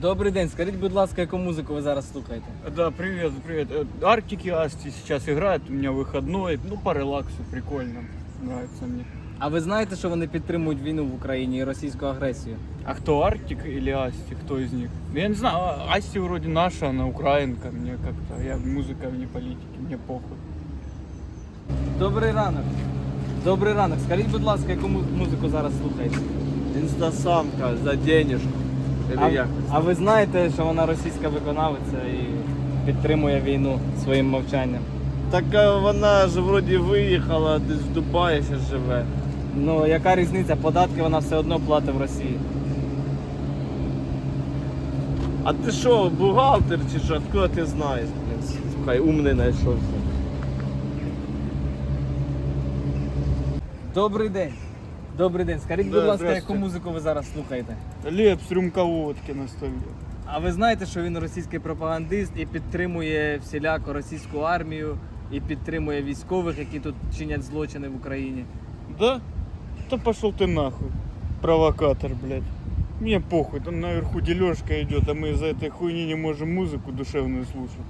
Добрий день, скажіть, будь ласка, яку музику ви зараз слухаєте? Да, привет, привет. Э, Арктики Асти сейчас играет, у меня выходной, ну по релаксу, прикольно, нравится мне. А ви знаєте, що вони підтримують війну в Україні і російську агресію? А кто Арктик или Асти, кто из них? Я не знаю, а- Асти вроде наша, она украинка, мне как-то, я музыка вне политики, мне похуй. Добрий ранок. Добрий ранок. Скажіть, будь ласка, яку му- музику зараз слухаєте? Інстасамка за денежку. А, як? а ви знаєте, що вона російська виконавиця і підтримує війну своїм мовчанням? Так вона ж вроді виїхала, десь в Дубаї ще живе. Ну, яка різниця? Податки вона все одно платить в Росії. А ти що, бухгалтер чи що? Откуда ти знаєш? блін? Слухай, умний знайшовся. Добрий день. Добрий день. Скажіть, будь Да, ласка, яку здравствуйте. музику ви зараз слухаєте? Лепс, рюмка водки на столе. А ви знаєте, що він російський пропагандист і підтримує всіляко російську армію і підтримує військових, які тут чинять злочини в Україні? Да? Да пошел ты нахуй, провокатор, блядь. Мне похуй, там наверху дележка идет, а мы из-за этой хуйни не можем музыку душевную слушать.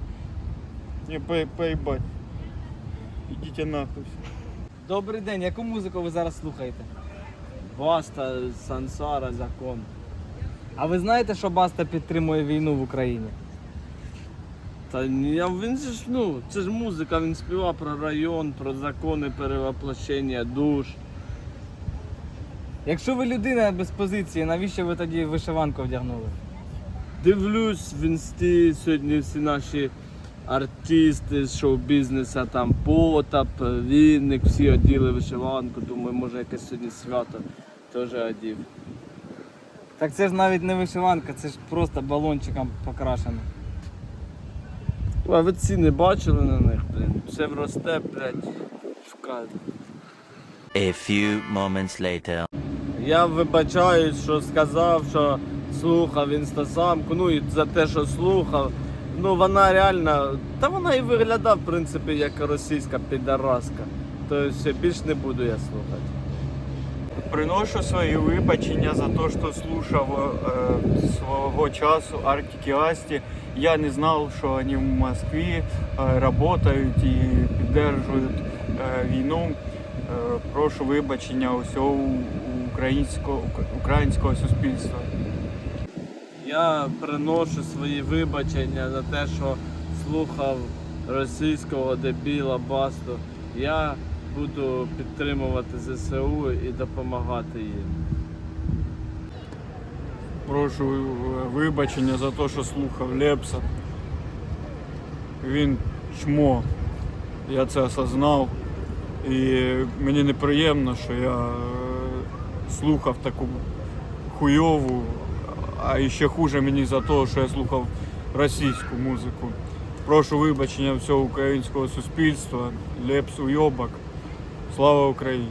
Мне по поебать. Идите нахуй все. Добрий день, яку музику ви зараз слухаєте? Баста, сансара, закон. А ви знаєте, що Баста підтримує війну в Україні? Та ні, він же ж, ну, це ж музика, він співав про район, про закони перевоплощення душ. Якщо ви людина без позиції, навіщо ви тоді вишиванку вдягнули? Дивлюсь в інсті сьогодні всі наші артисти з шоу-бізнесу, там Потап, Вінник, всі оділи вишиванку. Думаю, може якесь сьогодні свято теж одів. Так це ж навіть не вишиванка, це ж просто балончиком покрашено. А ви ціни бачили на них, блін? Все росте, блядь, в. A few moments later. Я вибачаюсь, що сказав, що слухав інстасамку, ну і за те, що слухав. Ну вона реально, та вона і виглядає, в принципі, як російська підараска. Тобто більш не буду я слухати. Приношу свої вибачення за те, що слушав е, свого часу Арктики Асті. Я не знав, що вони в Москві е, працюють і підтримують е, війну. Е, прошу вибачення усього українського, українського суспільства. Я приношу свої вибачення за те, що слухав російського дебіла басту. Я буду підтримувати ЗСУ і допомагати їм. Прошу вибачення за те, що слухав Лепса. Він чмо. Я це осознав. І мені неприємно, що я е, слухав таку хуйову, а ще хуже мені за те, що я слухав російську музику. Прошу вибачення всього українського суспільства. Лепс уйобок. Слава Україні!